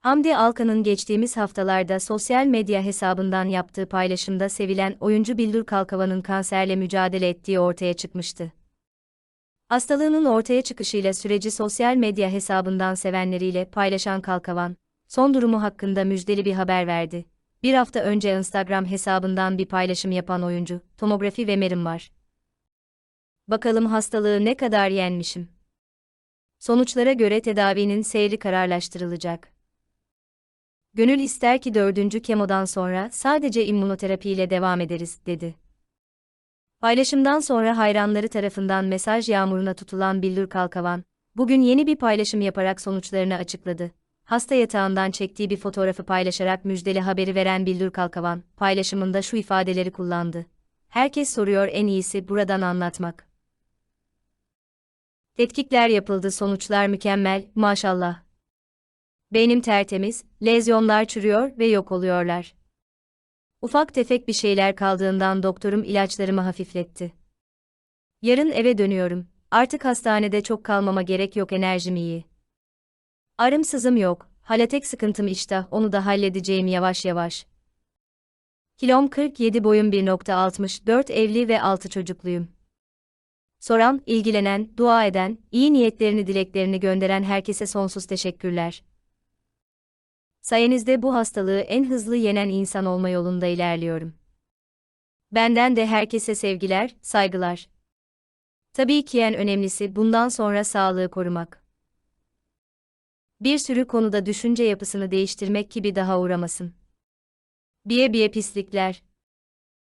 Hamdi Alkan'ın geçtiğimiz haftalarda sosyal medya hesabından yaptığı paylaşımda sevilen oyuncu Billur Kalkavan'ın kanserle mücadele ettiği ortaya çıkmıştı. Hastalığının ortaya çıkışıyla süreci sosyal medya hesabından sevenleriyle paylaşan Kalkavan, son durumu hakkında müjdeli bir haber verdi. Bir hafta önce Instagram hesabından bir paylaşım yapan oyuncu, tomografi ve merim var. Bakalım hastalığı ne kadar yenmişim. Sonuçlara göre tedavinin seyri kararlaştırılacak. Gönül ister ki dördüncü kemodan sonra sadece immünoterapiyle devam ederiz, dedi. Paylaşımdan sonra hayranları tarafından mesaj yağmuruna tutulan Billur Kalkavan, bugün yeni bir paylaşım yaparak sonuçlarını açıkladı. Hasta yatağından çektiği bir fotoğrafı paylaşarak müjdeli haberi veren Billur Kalkavan, paylaşımında şu ifadeleri kullandı. Herkes soruyor en iyisi buradan anlatmak. Tetkikler yapıldı sonuçlar mükemmel, maşallah. Beynim tertemiz, lezyonlar çürüyor ve yok oluyorlar. Ufak tefek bir şeyler kaldığından doktorum ilaçlarımı hafifletti. Yarın eve dönüyorum. Artık hastanede çok kalmama gerek yok enerjim iyi. Arım sızım yok. Hala tek sıkıntım iştah, onu da halledeceğim yavaş yavaş. Kilom 47 boyum 1.64 evli ve 6 çocukluyum. Soran, ilgilenen, dua eden, iyi niyetlerini dileklerini gönderen herkese sonsuz teşekkürler. Sayenizde bu hastalığı en hızlı yenen insan olma yolunda ilerliyorum. Benden de herkese sevgiler, saygılar. Tabii ki en önemlisi bundan sonra sağlığı korumak. Bir sürü konuda düşünce yapısını değiştirmek gibi daha uğramasın. Biye biye pislikler,